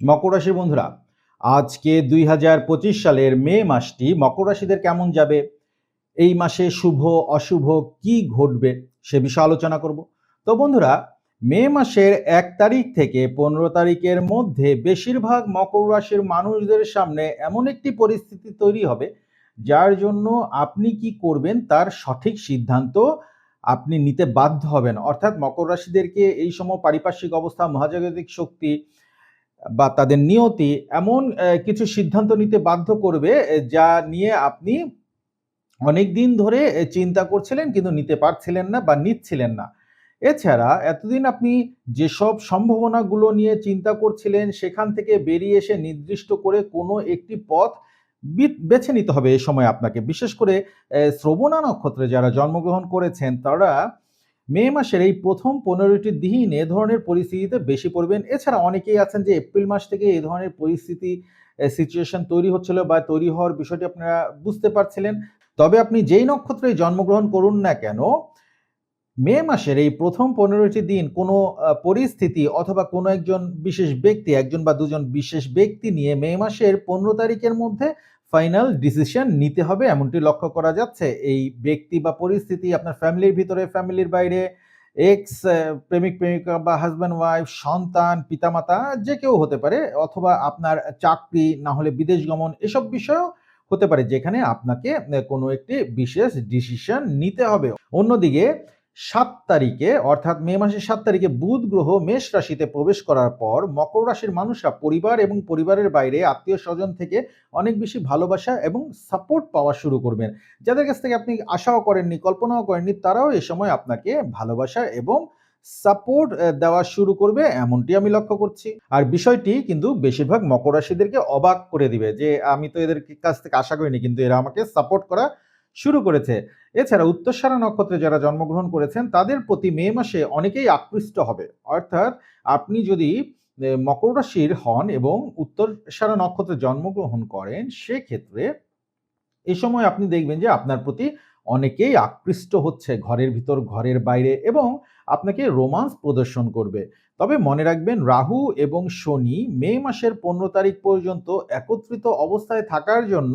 মকর রাশির বন্ধুরা, আজকে দুই হাজার পঁচিশ সালের মে মাসটি মকর রাশিদের কেমন যাবে? এই মাসে শুভ, অশুভ কি ঘটবে সে বিষয়ে আলোচনা করব। তো বন্ধুরা, মে মাসের এক তারিখ থেকে পনেরো তারিখের মধ্যে বেশিরভাগ মকর রাশির মানুষদের সামনে এমন একটি পরিস্থিতি তৈরি হবে, যার জন্য আপনি কি করবেন তার সঠিক সিদ্ধান্ত আপনি নিতে বাধ্য হবেন। অর্থাৎ মকর রাশিদেরকে এই সময় পারিপার্শ্বিক অবস্থা, মহাজাগতিক শক্তি বা তাদের নিয়তি এমন কিছু সিদ্ধান্ত নিতে বাধ্য করবে যা নিয়ে আপনি অনেক দিন ধরে চিন্তা করছিলেন কিন্তু নিতে পারছিলেন না বা নিচ্ছিলেন না। এছাড়া এতদিন আপনি যেসব সম্ভাবনাগুলো নিয়ে চিন্তা করছিলেন, সেখান থেকে বেরিয়ে এসে নির্দিষ্ট করে কোনো একটি পথ বেছে নিতে হবে এই সময় আপনাকে। বিশেষ করে শ্রবণা নক্ষত্রে যারা জন্মগ্রহণ করেছেন, তারা মে মাসের এই প্রথম পনেরোটি দিন এ ধরনের পরিস্থিতিতে বেশি পড়বেন। এছাড়া অনেকেই আছেন যে এপ্রিল মাস থেকে এই ধরনের পরিস্থিতি সিচুয়েশন তৈরি হচ্ছিল বা তৈরি হওয়ার বিষয়টি আপনারা বুঝতে পারছিলেন। তবে আপনি যেই নক্ষত্রে জন্মগ্রহণ করুন না কেন, মে মাসের এই প্রথম পনেরোটি দিন কোনো পরিস্থিতি অথবা কোনো একজন বিশেষ ব্যক্তি, একজন বা দুজন বিশেষ ব্যক্তি নিয়ে মে মাসের পনেরো তারিখের মধ্যে ফাইনাল ডিসিশন নিতে হবে, এমনটি লক্ষ্য করা যাচ্ছে। এই ব্যক্তি বা পরিস্থিতি আপনার ফ্যামিলির ভিতরে, ফ্যামিলির বাইরে এক্স প্রেমিক, প্রেমিকা বা হাজব্যান্ড ওয়াইফ সন্তান, পিতামাতা, যে কেউ হতে পারে, অথবা আপনার চাকরি, না হলে বিদেশ গমন, এসব বিষয়ও হতে পারে, যেখানে আপনাকে কোনো একটি বিশেষ ডিসিশন নিতে হবে। অন্যদিকে সাত তারিখে, অর্থাৎ মে মাসের সাত তারিখে বুধ গ্রহ মেষ রাশিতে প্রবেশ করার পর মকর রাশির মানুষরা পরিবার এবং পরিবারের বাইরে আত্মীয় স্বজন থেকে অনেক বেশি ভালোবাসা এবং সাপোর্ট পাওয়া শুরু করবেন। যাদের কাছ থেকে আপনি আশাও করেননি, কল্পনাও করেননি, তারাও এ সময় আপনাকে ভালোবাসা এবং সাপোর্ট দেওয়া শুরু করবে এমনটি আমি লক্ষ্য করছি। আর বিষয়টি কিন্তু বেশিরভাগ মকর রাশিদেরকে অবাক করে দিবে যে, আমি তো এদের কাছ থেকে আশা করিনি, কিন্তু এরা আমাকে সাপোর্ট করা শুরু করেছে। এছাড়া উত্তরসারা নক্ষত্রে যারা জন্মগ্রহণ করেছেন, তাদের প্রতি মে মাসে অনেকেই আকৃষ্ট হবে। অর্থাৎ আপনি যদি মকর রাশির হন এবং উত্তরসারা নক্ষত্রে জন্মগ্রহণ করেন, সেক্ষেত্রে এ সময় আপনি দেখবেন যে আপনার প্রতি অনেকেই আকৃষ্ট হচ্ছে ঘরের ভিতর, ঘরের বাইরে এবং আপনাকে রোমান্স প্রদর্শন করবে। তবে মনে রাখবেন, রাহু এবং শনি মে মাসের পনেরো তারিখ পর্যন্ত একত্রিত অবস্থায় থাকার জন্য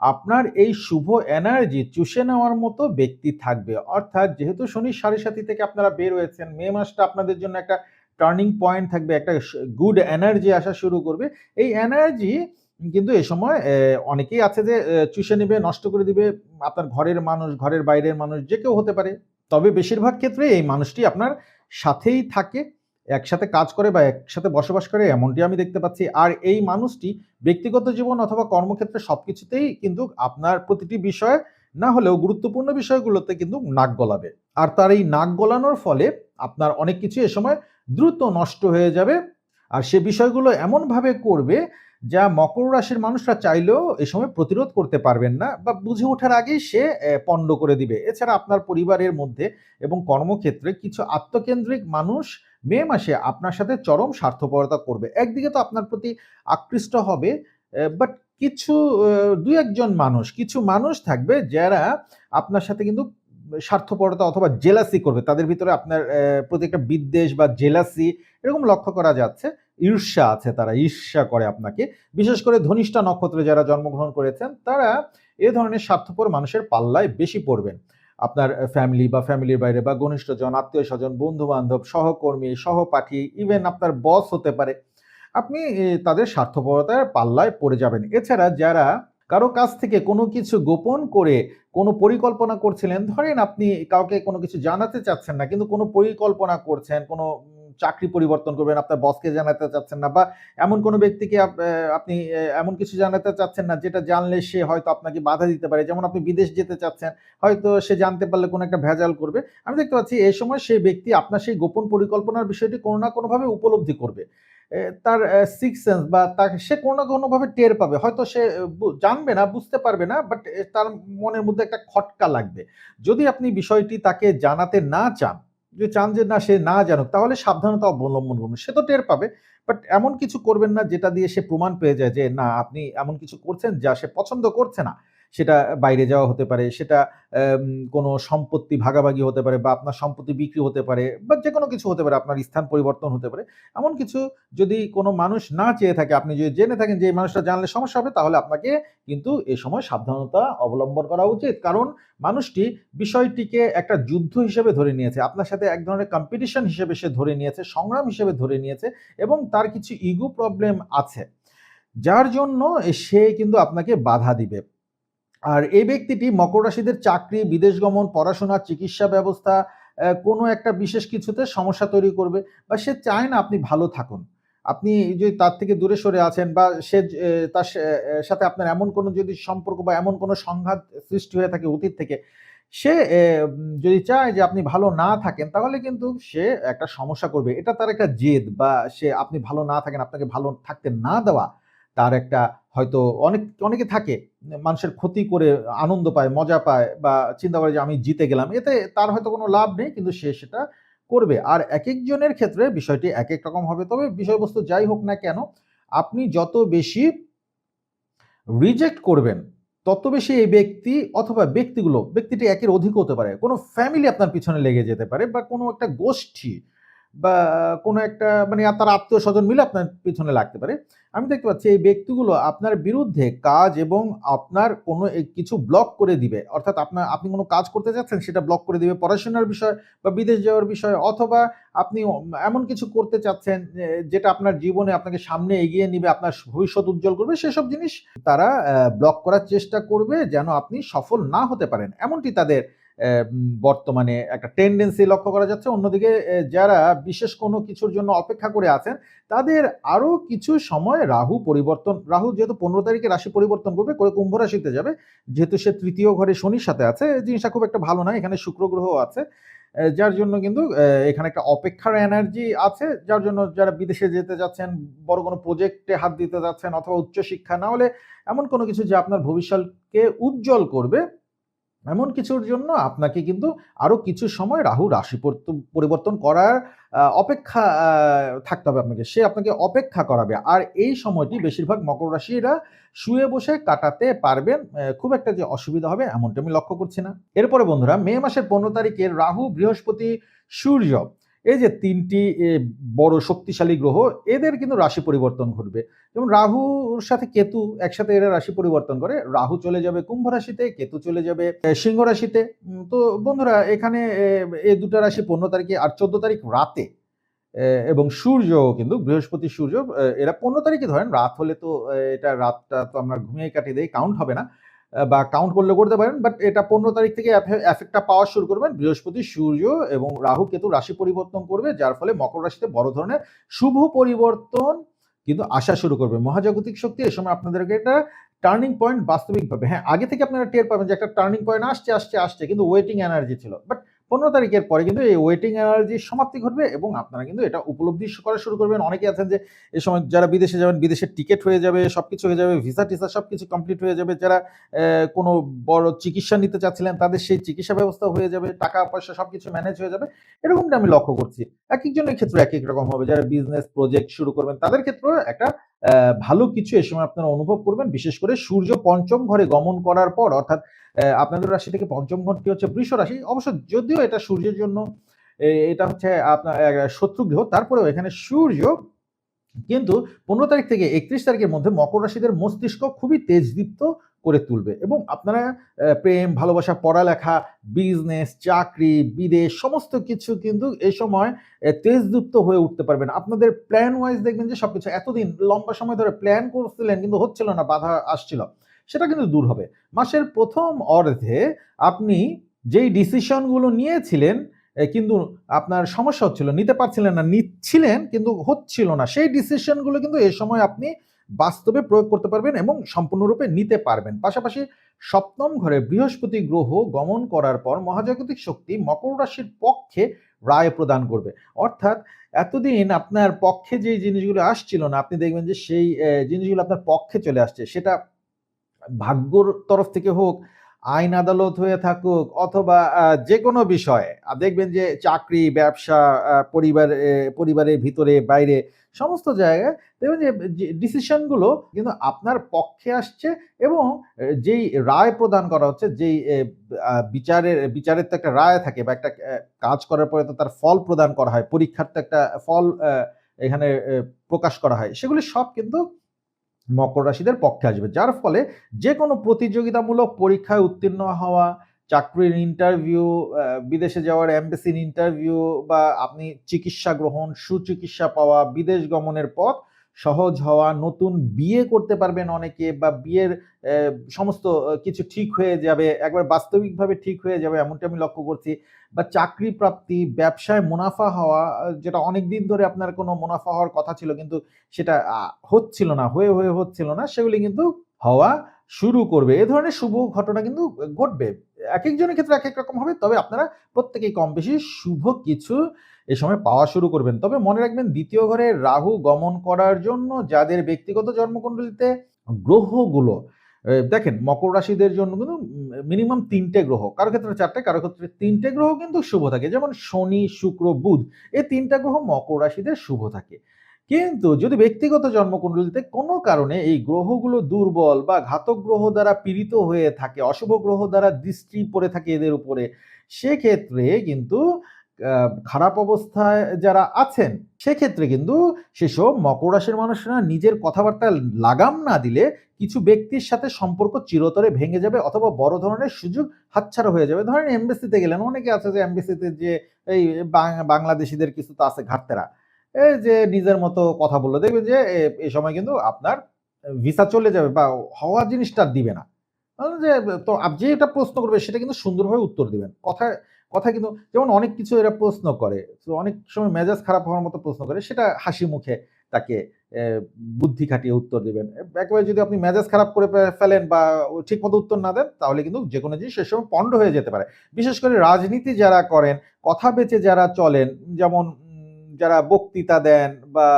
আপনার এই শুভ এনার্জি চুষে নেওয়ার মতো ব্যক্তি থাকবে। অর্থাৎ যেহেতু শনি সাড়ে সাথী থেকে আপনারা বের হয়েছেন, মে মাসটা আপনাদের জন্য একটা টার্নিং পয়েন্ট থাকবে, একটা গুড এনার্জি আসা শুরু করবে। এই এনার্জি কিন্তু এ সময় অনেকেই আছে যে চুষে নেবে, নষ্ট করে দিবে, আপনার ঘরের মানুষ, ঘরের বাইরের মানুষ, যে কেউ হতে পারে। তবে বেশিরভাগ ক্ষেত্রে এই মানুষটি আপনার সাথেই থাকে। একসাথে কাজ করে বা একসাথে বসবাস করে, এমনটি আমি দেখতে পাচ্ছি। আর এই মানুষটি ব্যক্তিগত জীবন অথবা কর্মক্ষেত্রে সব কিছুতেই কিন্তু আপনার প্রতিটি বিষয়ে না হলেও গুরুত্বপূর্ণ বিষয়গুলোতে কিন্তু নাক গলাবে। আর তার এই নাক গলানোর ফলে আপনার অনেক কিছু এ সময় দ্রুত নষ্ট হয়ে যাবে। আর সে বিষয়গুলো এমনভাবে করবে যা মকর রাশির মানুষরা চাইলেও এ সময় প্রতিরোধ করতে পারবেন না বা বুঝে ওঠার আগেই সে পণ্ড করে দিবে। এছাড়া আপনার পরিবারের মধ্যে এবং কর্মক্ষেত্রে কিছু আত্মকেন্দ্রিক মানুষ মে মাসে আপনার সাথে চরম স্বার্থপরতা করবে। একদিকে তো আপনার প্রতি আকৃষ্ট হবে বাট কিছু দুই একজন মানুষ, কিছু মানুষ থাকবে যারা আপনার সাথে কিন্তু স্বার্থপরতা অথবা জেলাসি করবে। তাদের ভিতরে আপনার প্রতি একটা বিদ্বেষ বা জেলাসি এরকম লক্ষ্য করা যাচ্ছে। ঈর্ষা আছে তারা, ঈর্ষা করে আপনাকে। বিশেষ করে ধনিষ্ঠা নক্ষত্রে যারা জন্মগ্রহণ করেছেন, তারা এ ধরনের স্বার্থপর মানুষের পাল্লায় বেশি পড়বেন। আপনার ফ্যামিলি বা ফ্যামিলির বাইরে বা ঘনিষ্ঠজন আত্মীয় স্বজন বন্ধু বান্ধব সহকর্মী, সহপাঠী ইভেন আপনার বস হতে পারে। আপনি তাদের স্বার্থপরতার পাল্লায় পড়ে যাবেন। এছাড়া যারা কারও কাছ থেকে কোনো কিছু গোপন করে, কোনো পরিকল্পনা করছিলেন, ধরেন আপনি কাউকে কোনো কিছু জানাতে চাচ্ছেন না, কিন্তু কোনো পরিকল্পনা করছেন, কোনো চাকরি পরিবর্তন করবেন, আপনার বসকে জানাতে চাচ্ছেন না বা এমন কোনো ব্যক্তিকে আপনি এমন কিছু জানাতে চাচ্ছেন না যেটা জানলে সে হয়তো আপনাকে বাধা দিতে পারে। যেমন আপনি বিদেশ যেতে চাচ্ছেন, হয়তো সে জানতে পারলে কোনো একটা ভেজাল করবে। আমি দেখতে পাচ্ছি এই সময় সেই ব্যক্তি আপনার সেই গোপন পরিকল্পনার বিষয়টি কোনো না কোনোভাবে উপলব্ধি করবে। তার সিক্স সেন্স বা তাকে সে কোনো না কোনোভাবে টের পাবে। হয়তো সে জানবে না, বুঝতে পারবে না বাট তার মনের মধ্যে একটা খটকা লাগবে। যদি আপনি বিষয়টি তাকে জানাতে না চান যদি চান যে না, সে না জানুক, তাহলে সাবধানতা অবলম্বন করুন। সে তো টের পাবে বাট এমন কিছু করবেন না যেটা দিয়ে সে প্রমাণ পেয়ে যায় যে, না, আপনি এমন কিছু করছেন যা সে পছন্দ করছে না। সেটা বাইরে যাওয়া হতে পারে, সেটা কোনো সম্পত্তি ভাগাভাগি হতে পারে বা আপনার সম্পত্তি বিক্রি হতে পারে বা যে কোনো কিছু হতে পারে, আপনার স্থান পরিবর্তন হতে পারে। এমন কিছু যদি কোনো মানুষ না চেয়ে থাকে, আপনি যদি জেনে থাকেন যে এই মানুষটা জানলে সমস্যা হবে, তাহলে আপনাকে কিন্তু এ সময় সাবধানতা অবলম্বন করা উচিত। কারণ মানুষটি বিষয়টিকে একটা যুদ্ধ হিসেবে ধরে নিয়েছে, আপনার সাথে এক ধরনের কম্পিটিশন হিসেবে সে ধরে নিয়েছে, সংগ্রাম হিসেবে ধরে নিয়েছে এবং তার কিছু ইগো প্রবলেম আছে। যার জন্য সে কিন্তু আপনাকে বাধা দিবে। আর এই ব্যক্তিটি মকর রাশিদের চাকরি, বিদেশ গমন, পড়াশোনা, চিকিৎসা ব্যবস্থা কোনো একটা বিশেষ কিছুতে সমস্যা তৈরি করবে বা সে চায় না আপনি ভালো থাকুন। আপনি যদি তার থেকে দূরে সরে আছেন বা সে তার সাথে আপনার এমন কোনো যদি সম্পর্ক বা এমন কোনো সংঘাত সৃষ্টি হয়ে থাকে অতীত থেকে, সে যদি চায় যে আপনি ভালো না থাকেন, তাহলে কিন্তু সে একটা সমস্যা করবে। এটা তার একটা জেদ বা সে আপনি ভালো না থাকেন, আপনাকে ভালো থাকতে না দেওয়া, তার একটা হয়তো অনেক, অনেকে থাকে, মানুষের ক্ষতি করে আনন্দ পায়, মজা পায় বা চিন্তা করে যে আমি জিতে গেলাম, এতে তার হয়তো কোনো লাভ নেই, কিন্তু সে সেটা করবে। আর এক একজনের ক্ষেত্রে বিষয়টি এক এক রকম হবে, তবে বিষয়বস্তু যাই হোক না কেন, আপনি যত বেশি রিজেক্ট করবেন, তত বেশি এই ব্যক্তি অথবা ব্যক্তিগুলো, ব্যক্তিটি একের অধিক হতে পারে। কোনো ফ্যামিলি আপনার পিছনে লেগে যেতে পারে বা কোনো একটা গোষ্ঠী বা কোনো একটা মানে তার আত্মীয় স্বজন মিলে আপনার পিছনে লাগতে পারে। আমি দেখতে পাচ্ছি এই ব্যক্তিগুলো আপনার বিরুদ্ধে কাজ এবং আপনার কোনো কিছু ব্লক করে দিবে। অর্থাৎ আপনার, আপনি কোনো কাজ করতে যাচ্ছেন, সেটা ব্লক করে দিবে পড়াশোনার বিষয় বা বিদেশ যাওয়ার বিষয় অথবা আপনি এমন কিছু করতে চাচ্ছেন যেটা আপনার জীবনে আপনাকে সামনে এগিয়ে নিবে, আপনার ভবিষ্যৎ উজ্জ্বল করবে, সেসব জিনিস তারা ব্লক করার চেষ্টা করবে যেন আপনি সফল না হতে পারেন। এমনটি তাদের বর্তমানে একটা টেন্ডেন্সি লক্ষ্য করা যাচ্ছে। অন্যদিকে যারা বিশেষ কোনো কিছুর জন্য অপেক্ষা করে আছেন, তাদের আরও কিছু সময় রাহু পরিবর্তন, রাহু যেহেতু পনেরো তারিখে রাশি পরিবর্তন করবে, করে কুম্ভ রাশিতে যাবে। যেহেতু সে তৃতীয় ঘরে শনির সাথে আছে জিনিসটা খুব একটা ভালো নয়। এখানে শুক্র গ্রহ আছে যার জন্য কিন্তু এখানে একটা অপেক্ষার এনার্জি আছে, যার জন্য যারা বিদেশে যেতে যাচ্ছেন, বড় কোনো প্রজেক্টে হাত দিতে যাচ্ছেন অথবা উচ্চশিক্ষা, না হলে এমন কোনো কিছু যে আপনার ভবিষ্যৎকে উজ্জ্বল করবে এমন কিছুর জন্য আপনাকে কিন্তু আরও কিছু সময় রাহু রাশি পরিবর্তন করার অপেক্ষা থাকতে হবে আপনাকে। সে আপনাকে অপেক্ষা করাবে। আর এই সময়টি বেশিরভাগ মকর রাশিরা শুয়ে বসে কাটাতে পারবেন খুব একটা যে অসুবিধা হবে এমনটা আমি লক্ষ্য করছি না। এরপরে বন্ধুরা, মে মাসের পনেরো তারিখে রাহু, বৃহস্পতি, সূর্য এই যে তিনটি বড় শক্তিশালী গ্রহ, এদের কিন্তু রাশি পরিবর্তন ঘটবে। যেমন রাহুর সাথে কেতু একসাথে এরা রাশি পরিবর্তন করে। রাহু চলে যাবে কুম্ভ রাশিতে, কেতু চলে যাবে সিংহ রাশিতে। তো বন্ধুরা, এখানে এই দুটো রাশি পনেরো তারিখে আর চোদ্দ তারিখ রাতে এবং সূর্য কিন্তু বৃহস্পতি সূর্য এরা পনেরো তারিখে ধরেন, রাত হলে তো এটা রাতটা তো আমরা ঘুমিয়ে কাটিয়ে দেই কাউন্ট হবে না। বা কাউন্ট করলে করতে পারেন বাট এটা পনেরো তারিখ থেকে এফেক্টটা পাওয়া শুরু করবেন। বৃহস্পতি, সূর্য এবং রাহু কেতু রাশি পরিবর্তন করবে, যার ফলে মকর রাশিতে বড় ধরনের শুভ পরিবর্তন কিন্তু আসা শুরু করবে। মহাজাগতিক শক্তি এ সময় আপনাদেরকে এটা টার্নিং পয়েন্ট বাস্তবিকভাবে হ্যাঁ আগে থেকে আপনারা টের পাবেন যে একটা টার্নিং পয়েন্ট আসছে আসছে আসছে, কিন্তু ওয়েটিং এনার্জি ছিল। বাট পনেরো তারিখের পরে কিন্তু এই ওয়েটিং এনার্জির সমাপ্তি ঘটবে এবং আপনারা কিন্তু এটা উপলব্ধি করা শুরু করবেন। অনেকে আছেন যে এই সময় যারা বিদেশে যাবেন বিদেশের টিকিট হয়ে যাবে সব কিছু হয়ে যাবে ভিসা টিসা সব কিছু কমপ্লিট হয়ে যাবে। যারা কোনো বড় চিকিৎসা নিতে চাচ্ছিলেন, তাদের সেই চিকিৎসা ব্যবস্থা হয়ে যাবে, টাকা পয়সা সব কিছু ম্যানেজ হয়ে যাবে। এরকমটা আমি লক্ষ্য করছি। এক একজনের ক্ষেত্রে এক এক রকম হবে। যারা বিজনেস প্রজেক্ট শুরু করবেন, তাদের ক্ষেত্রেও একটা ভালো কিছু এ সময় আপনারা অনুভব করবেন। বিশেষ করে সূর্য পঞ্চম ঘরে গমন করার পর অর্থাৎ আপনাদের রাশি থেকে পঞ্চম ঘরটি হচ্ছে বৃষ রাশি। অবশ্য যদিও এটা সূর্যের জন্য এটা হচ্ছে আপনার আহ, শত্রু তারপরেও এখানে সূর্য কিন্তু পনেরো তারিখ থেকে একত্রিশ তারিখের মধ্যে মকর রাশিদের মস্তিষ্ক খুবই তেজদীপ্ত করে তুলবে এবং আপনারা প্রেম ভালোবাসা পড়ালেখা বিজনেস চাকরি বিদেশ সমস্ত কিছু কিন্তু এই সময় তেজদীপ্ত হয়ে উঠতে পারবেন। আপনাদের প্ল্যান ওয়াইজ দেখবেন যে সবকিছু এতদিন লম্বা সময় ধরে প্ল্যান করছিলেন কিন্তু হচ্ছিল না বাধা আসছিল। সেটা কিন্তু দূর হবে। মাসের প্রথম অর্ধে আপনি যেই ডিসিশনগুলো নিয়েছিলেন এ, কিন্তু আপনার সমস্যা হচ্ছিল, নিতে পারছিলেন না, নিচ্ছিলেন কিন্তু হচ্ছিল না। সেই ডিসিশনগুলো কিন্তু এ সময় আপনি বাস্তবে প্রয়োগ করতে পারবেন এবং সম্পূর্ণরূপে নিতে পারবেন। পাশাপাশি সপ্তম ঘরে বৃহস্পতি গ্রহ গমন করার পর মহাজাগতিক শক্তি মকর রাশির পক্ষে রায় প্রদান করবে। অর্থাৎ এতদিন আপনার পক্ষে যে জিনিসগুলো আসছিল না, আপনি দেখবেন যে সেই জিনিসগুলো আপনার পক্ষে চলে আসছে। সেটা ভাগ্যর তরফ থেকে হোক আইন আদালত হয়ে থাকুক অথবা যে কোনো বিষয়ে। দেখবেন যে চাকরি, ব্যবসা পরিবার পরিবারের ভিতরে, বাইরে, সমস্ত জায়গায় দেখবেন যে ডিসিশনগুলো কিন্তু আপনার পক্ষে আসছে এবং যেই রায় প্রদান করা হচ্ছে, যেই বিচারের বিচারের তো একটা রায় থাকে বা একটা কাজ করার পরে তো তার ফল প্রদান করা হয়, পরীক্ষার তো একটা ফল এখানে প্রকাশ করা হয়। সেগুলি সব কিন্তু মকর রাশিদের পক্ষে আসবে, যার ফলে যে কোনো প্রতিযোগিতামূলক পরীক্ষায় উত্তীর্ণ হওয়া, চাকরির ইন্টারভিউ বিদেশে যাওয়ার অ্যাম্বাসির ইন্টারভিউ বা আপনি চিকিৎসা গ্রহণ, সুচিকিৎসা পাওয়া, বিদেশ গমনের পথ সহজ হওয়া, নতুন বিয়ে করতে পারবেন অনেকে বা বিয়ের সমস্ত কিছু ঠিক হয়ে যাবে, একবার বাস্তবিকভাবে ঠিক হয়ে যাবে, এমনটা আমি লক্ষ্য করছি। বা চাকরি প্রাপ্তি, ব্যবসায় মুনাফা হওয়া, যেটা অনেক দিন ধরে আপনার কোনো মুনাফা হওয়ার কথা ছিল, কিন্তু সেটা হচ্ছিল না, হয়ে হয়ে হচ্ছিল না, সেগুলি কিন্তু হওয়া শুরু করবে। এ ধরনের শুভ ঘটনা কিন্তু ঘটবে। এক একজনের ক্ষেত্রে এক এক রকম হবে, তবে আপনারা প্রত্যেকেই কম বেশি শুভ কিছু এ সময় পাওয়া শুরু করবেন। তবে মনে রাখবেন, দ্বিতীয় ঘরে রাহু গমন করার জন্য যাদের ব্যক্তিগত জন্মকুণ্ডলিতে গ্রহগুলো দেখেন, মকর রাশিদের জন্য কিন্তু মিনিমাম তিনটে গ্রহ। কারও ক্ষেত্রে চারটে, কারও ক্ষেত্রে তিনটে গ্রহ কিন্তু শুভ থাকে। যেমন শনি, শুক্র, বুধ, এই তিনটা গ্রহ মকর রাশিদের শুভ থাকে। কিন্তু যদি ব্যক্তিগত জন্মকুণ্ডলিতে কোনো কারণে এই গ্রহগুলো দুর্বল বা ঘাতক গ্রহ দ্বারা পীড়িত হয়ে থাকে, অশুভ গ্রহ দ্বারা দৃষ্টি পড়ে থাকে এদের উপরে, সেক্ষেত্রে কিন্তু খারাপ অবস্থায় যারা আছেন, সেক্ষেত্রে কিন্তু সেসব মকর রাশির মানুষরা নিজের কথাবার্তা লাগাম না দিলে কিছু ব্যক্তির সাথে সম্পর্ক চিরতরে ভেঙে যাবে অথবা বড় ধরনের সুযোগ হাতছাড়া হয়ে যাবে। ধরেন এমবেসিতে গেলেন, অনেকে আছে যে এমবেসিতে যে এই বাংলাদেশিদের কিছু তো আছে ঘাটতেরা। এই যে নিজের মতো কথা বলল, দেখবেন যে এ- সময় কিন্তু আপনার ভিসা চলে যাবে বা হওয়া জিনিসটা দিবে না। যে, তো আপ যে এটা প্রশ্ন করবে, সেটা কিন্তু সুন্দরভাবে উত্তর দিবেন। কথা কথা কিন্তু যেমন অনেক কিছু এরা প্রশ্ন করে, তো অনেক সময় মেজাজ খারাপ হওয়ার মতো প্রশ্ন করে, সেটা হাসি মুখে তাকে বুদ্ধি খাটিয়ে উত্তর দেবেন। একেবারে যদি আপনি মেজাজ খারাপ করে ফেলেন বা ঠিক মতো উত্তর না দেন, তাহলে কিন্তু যে কোনো জিনিস সে সময় পণ্ড হয়ে যেতে পারে। বিশেষ করে রাজনীতি যারা করেন, কথা বেচে যারা চলেন, যেমন যারা বক্তৃতা দেন বা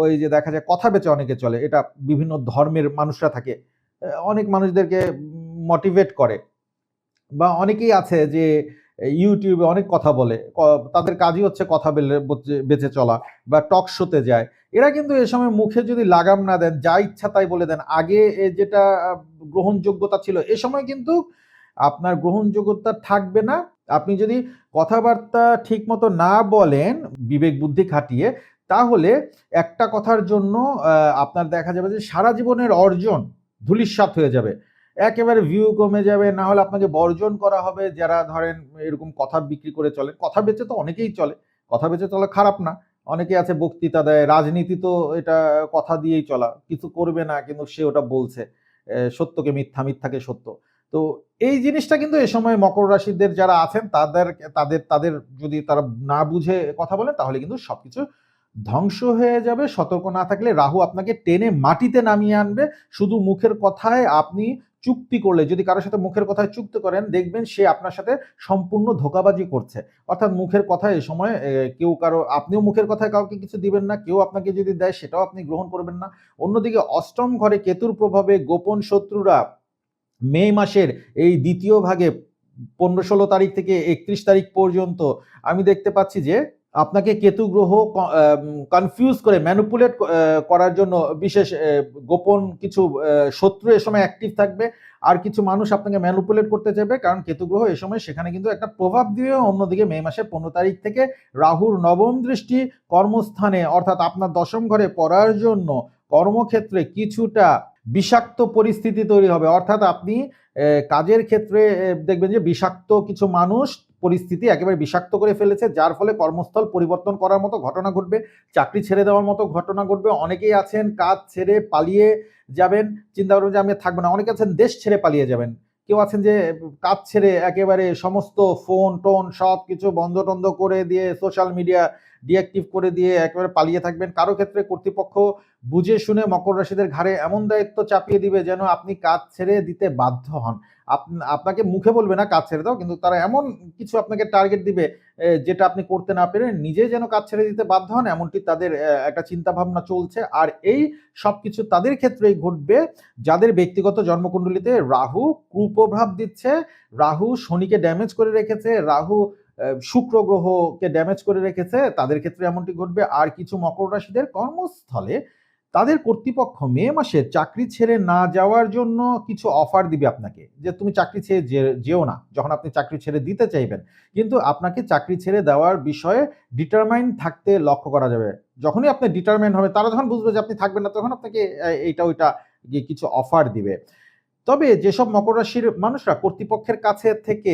ওই যে দেখা যায় কথা বেচে অনেকে চলে, এটা বিভিন্ন ধর্মের মানুষরা থাকে অনেক মানুষদেরকে মোটিভেট করে। বা অনেকেই আছে যে ইউটিউবে অনেক কথা বলে। তাদের কাজই হচ্ছে কথা বেলে, বেঁচে চলা বা টক শোতে যায়। এরা কিন্তু এ সময় মুখে যদি লাগাম না দেন, যা ইচ্ছা তাই বলে দেন, আগে যেটা গ্রহণযোগ্যতা ছিল, এ সময় কিন্তু আপনার গ্রহণযোগ্যতা থাকবে না। আপনি যদি কথাবার্তা ঠিক মতো না বলেন, বিবেক বুদ্ধি খাটিয়ে, তাহলে একটা কথার জন্য আপনার দেখা যাবে যে সারা জীবনের অর্জন ধূলিসাৎ হয়ে যাবে। একেবারে ভিউ কমে যাবে, না হলে আপনাকে বর্জন করা হবে যারা ধরেন এরকম কথা বিক্রি করে চলে কথা বেচে তো অনেকেই চলে, কথা বেচে চলা খারাপ না। অনেকে আছে বক্তৃতা দেয়, রাজনীতি তো এটা কথা দিয়েই চলা, কিছু করবে না কিন্তু সে ওটা বলছে সত্যকে মিথ্যা, মিথ্যাকে সত্য। তো এই জিনিসটা কিন্তু এ সময় মকর রাশিদের যারা আছেন তাদের তাদের তাদের যদি তারা না বুঝে কথা বলে তাহলে কিন্তু সবকিছু ধ্বংস হয়ে যাবে। সতর্ক না থাকলে রাহু আপনাকে টেনে মাটিতে নামিয়ে আনবে। শুধু মুখের কথায় আপনি চুক্তি করলে, যদি কারোর সাথে মুখের কথায় চুক্তি করেন, দেখবেন সে আপনার সাথে সম্পূর্ণ ধোকাবাজি করছে। অর্থাৎ মুখের কথায় এ সময় কেউ কারও, আপনিও মুখের কথায় কাউকে কিছু দিবেন না, কেউ আপনাকে যদি দেয়, সেটাও আপনি গ্রহণ করবেন না। অন্যদিকে অষ্টম ঘরে কেতুর প্রভাবে গোপন শত্রুরা মে মাসের এই দ্বিতীয় ভাগে পনেরো ষোলো তারিখ থেকে একত্রিশ তারিখ পর্যন্ত আমি দেখতে পাচ্ছি যে আপনাকে কেতু গ্রহ কনফিউজ করে ম্যানুপুলেট করার জন্য বিশেষ গোপন কিছু শত্রু এ সময় অ্যাক্টিভ থাকবে। আর কিছু মানুষ আপনাকে ম্যানুপুলেট করতে চাইবে, কারণ কেতু গ্রহ এ সময় সেখানে কিন্তু একটা প্রভাব দিবে। অন্যদিকে মে মাসের পনেরো তারিখ থেকে রাহুর নবম দৃষ্টি কর্মস্থানে, অর্থাৎ আপনার দশম ঘরে পড়ার জন্য কর্মক্ষেত্রে কিছুটা বিষাক্ত পরিস্থিতি তৈরি হবে। অর্থাৎ আপনি কাজের ক্ষেত্রে দেখবেন যে বিষাক্ত কিছু মানুষ পরিস্থিতি একেবারে বিষাক্ত করে ফেলেছে, যার ফলে কর্মস্থল পরিবর্তন করার মতো ঘটনা ঘটবে, চাকরি ছেড়ে দেওয়ার মতো ঘটনা ঘটবে, অনেকেই আছেন কাজ ছেড়ে পালিয়ে যাবেন চিন্তা করবেন যে আমি থাকব না, অনেকে আছেন দেশ ছেড়ে পালিয়ে যাবেন, কেউ আছেন যে কাজ ছেড়ে একেবারে সমস্ত ফোন টোন সব কিছু বন্ধ টন্ধ করে দিয়ে সোশ্যাল মিডিয়া ডিঅ্যাক্টিভ করে দিয়ে একেবারে পালিয়ে থাকবেন, কারও ক্ষেত্রে কর্তৃপক্ষ বুঝে শুনে মকর রাশিদের ঘাড়ে এমন দায়িত্ব চাপিয়ে দিবে যেন আপনি কাজ ছেড়ে দিতে বাধ্য হন। আপনাকে মুখে বলবে না কাজ ছেড়ে দাও, কিন্তু তারা এমন কিছু আপনাকে টার্গেট দিবে যেটা আপনি করতে না পেরে নিজে যেন কাজ ছেড়ে দিতে বাধ্য হন, এমনটি তাদের একটা চিন্তা ভাবনা চলছে। আর এই সব কিছু তাদের ক্ষেত্রেই ঘটবে, যাদের ব্যক্তিগত জন্মকুণ্ডলিতে রাহু কুপ্রভাব দিচ্ছে, রাহু শনিকে ড্যামেজ করে রেখেছে, রাহু শুক্র গ্রহকে ড্যামেজ করে রেখেছে, তাদের ক্ষেত্রে এমনটি ঘটবে। আর কিছু মকর রাশিদের কর্মস্থলে তাদের কর্তৃপক্ষ মে মাসে চাকরি ছেড়ে না যাওয়ার জন্য কিছু অফার দিবে আপনাকে। যে তুমি চাকরি ছেড়ে যেও না, যখন আপনি চাকরি ছেড়ে দিতে চাইবেন। কিন্তু আপনাকে চাকরি ছেড়ে দেওয়ার বিষয়ে ডিটারমাইন থাকতে লক্ষ্য করা যাবে। যখনই আপনি ডিটারমাইন হবে, তারা যখন বুঝবে যে আপনি থাকবেন না, তখন আপনাকে এইটা ওইটা কিছু অফার দিবে। তবে যেসব মকর রাশির মানুষরা কর্তৃপক্ষের কাছে থেকে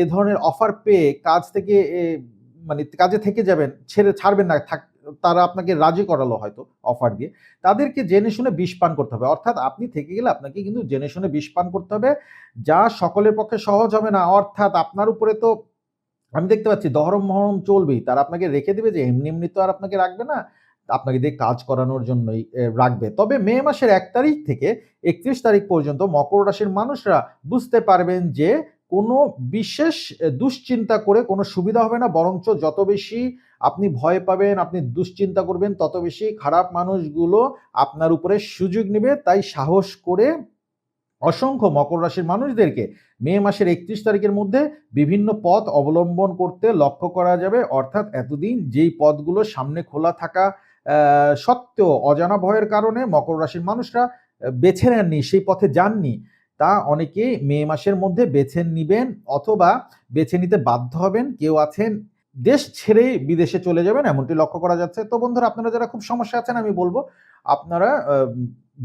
এ ধরনের অফার পেয়ে কাজ থেকে মানে কাজে থেকে যাবেন, ছেড়ে ছাড়বেন না, থাক তারা আপনাকে রাজি করালো হয়তো অফার দিয়ে। তাদেরকে জেনে শুনে বিষ পান করতে হবে। অর্থাৎ আপনি থেকে গেলে আপনাকে কিন্তু জেনে শুনে বিষ পান করতে হবে। যা সকলের পক্ষে সহজ হবে না, অর্থাৎ আপনার উপরে তো আমি দেখতে পাচ্ছি দহরম মহরম চলবেই। তারা আপনাকে রেখে দেবে যে এমনি এমনি তো আর আপনাকে রাখবে না। আপনাকে দিয়ে কাজ করানোর জন্যই রাখবে। তবে মে মাসের এক তারিখ থেকে একত্রিশ তারিখ পর্যন্ত মকর রাশির মানুষরা বুঝতে পারবেন যে কোনো বিশেষ দুশ্চিন্তা করে কোনো সুবিধা হবে না, বরঞ্চ যত বেশি আপনি ভয় পাবেন, আপনি দুশ্চিন্তা করবেন, তত বেশি খারাপ মানুষগুলো আপনার উপরে সুযোগ নেবে। তাই সাহস করে অসংখ্য মকর রাশির মানুষদেরকে মে মাসের একত্রিশ তারিখের মধ্যে বিভিন্ন পথ অবলম্বন করতে লক্ষ্য করা যাবে। অর্থাৎ এতদিন যেই পথগুলো সামনে খোলা থাকা সত্ত্বেও অজানা ভয়ের কারণে মকর রাশির মানুষরা বেছে নেননি, সেই পথে যাননি। তা অনেকেই মে মাসের মধ্যে বেছে নিবেন অথবা বেছে নিতে বাধ্য হবেন। কেউ আছেন, দেশ ছেড়ে বিদেশে চলে যাবেন, এমনটি লক্ষ্য করা যাচ্ছে। তো বন্ধুরা, আপনারা যারা খুব সমস্যা আছেন, আমি বলব, আপনারা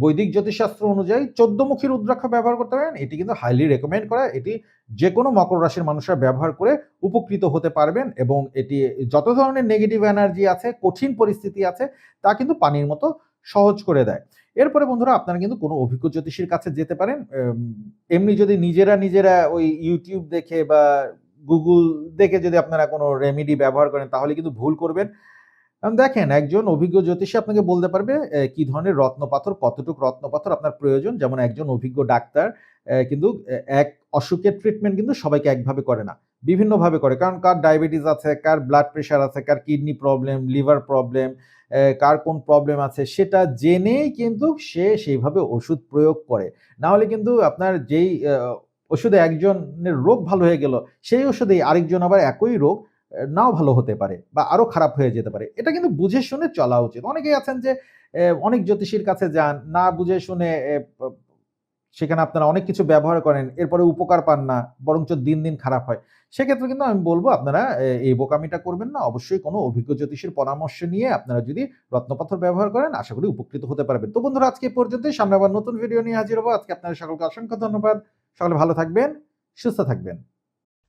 বৈদিক জ্যোতিষশাস্ত্র অনুযায়ী চোদ্দমুখী রুদ্রাক্ষ ব্যবহার করতে পারেন। এটি কিন্তু হাইলি রেকমেন্ড করা। এটি যে কোনো মকর রাশির মানুষরা ব্যবহার করে উপকৃত হতে পারবেন এবং এটি যত ধরনের নেগেটিভ এনার্জি আছে, কঠিন পরিস্থিতি আছে, তা কিন্তু পানির মতো সহজ করে দেয়। এরপরে বন্ধুরা আপনারা কিন্তু কোনো অভিজ্ঞ জ্যোতিষীর কাছে যেতে পারেন। এমনি যদি নিজেরা নিজেরা ওই ইউটিউব দেখে বা গুগল দেখে যদি আপনারা কোনো রেমেডি ব্যবহার করেন, তাহলে কিন্তু ভুল করবেন। দেখেন, একজন অভিজ্ঞ জ্যোতিষী আপনাকে বলতে পারবে কি ধরনের রত্নপাথর কতটুকু রত্নপাথর আপনার প্রয়োজন। যেমন একজন অভিজ্ঞ ডাক্তার কিন্তু এক অসুখের ট্রিটমেন্ট কিন্তু সবাইকে একভাবে করে না। বিভিন্নভাবে করে। কারণ কার ডায়াবেটিস আছে, কার ব্লাড প্রেশার আছে, কার কিডনি প্রবলেম লিভার প্রবলেম কার কোন প্রবলেম আছে সেটা জেনেই কিন্তু সে সেইভাবে ওষুধ প্রয়োগ করে। না হলে কিন্তু আপনার যেই ওষুধে একজনের রোগ ভালো হয়ে গেল, সেই ওষুধেই আরেকজন আবার একই রোগ নাও ভালো হতে পারে বা আরও খারাপ হয়ে যেতে পারে। এটা কিন্তু বুঝে শুনে চলা উচিত। অনেকেই আছেন যে অনেক জ্যোতিষীর কাছে যান, না বুঝে শুনে সেখানে আপনারা অনেক কিছু ব্যবহার করেন, এরপরে উপকার পান না, বরঞ্চ দিন দিন খারাপ হয়। সেক্ষেত্রে কিন্তু আমি বলব আপনারা এই বোকামিটা করবেন না। অবশ্যই কোনো অভিজ্ঞ জ্যোতিষীর পরামর্শ নিয়ে আপনারা যদি রত্নপাথর ব্যবহার করেন, আশা করি উপকৃত হতে পারবেন। তো বন্ধুরা, আজকে পর্যন্তই। সামনে আবার নতুন ভিডিও নিয়ে হাজির হব। আজকে আপনাদের সকলকে অসংখ্য ধন্যবাদ। সকলে ভালো থাকবেন, সুস্থ থাকবেন।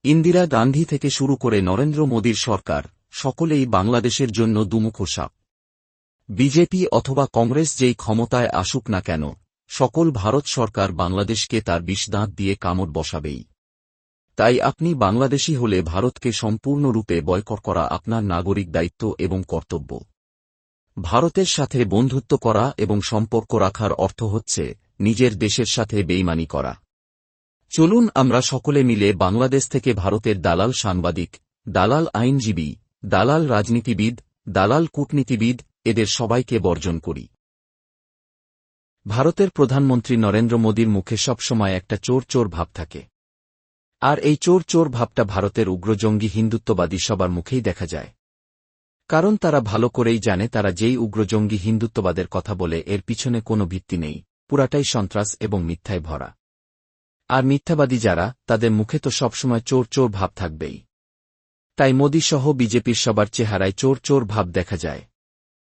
ইন্দিরা গান্ধী থেকে শুরু করে নরেন্দ্র মোদীর সরকার, সকলেই বাংলাদেশের জন্য দুমুখো সাপ বিজেপি অথবা কংগ্রেস যেই ক্ষমতায় আসুক না কেন, সকল ভারত সরকার বাংলাদেশকে তার বিষদাঁত দিয়ে কামড় বসাবেই। তাই আপনি বাংলাদেশী হলে ভারতকে সম্পূর্ণরূপে বয়কট করা আপনার নাগরিক দায়িত্ব এবং কর্তব্য। ভারতের সাথে বন্ধুত্ব করা এবং সম্পর্ক রাখার অর্থ হচ্ছে নিজের দেশের সাথে বেইমানি করা। চলুন আমরা সকলে মিলে বাংলাদেশ থেকে ভারতের দালাল সাংবাদিক, দালাল আইনজীবী, দালাল রাজনীতিবিদ, দালাল কূটনীতিবিদ এদের সবাইকে বর্জন করি। ভারতের প্রধানমন্ত্রী নরেন্দ্র মোদীর মুখে সবসময় একটা চোর চোর ভাব থাকে। আর এই চোর চোর ভাবটা ভারতের উগ্রজঙ্গি হিন্দুত্ববাদী সবার মুখেই দেখা যায়। কারণ তারা ভালো করেই জানে তারা যেই উগ্রজঙ্গি হিন্দুত্ববাদের কথা বলে এর পিছনে কোনো ভিত্তি নেই, পুরাটাই সন্ত্রাস এবং মিথ্যায় ভরা। আর মিথ্যাবাদী যারা, তাদের মুখে তো সবসময় চোর চোর ভাব থাকবেই। তাই মোদী সহ বিজেপির সবার চেহারায় চোর চোর ভাব দেখা যায়।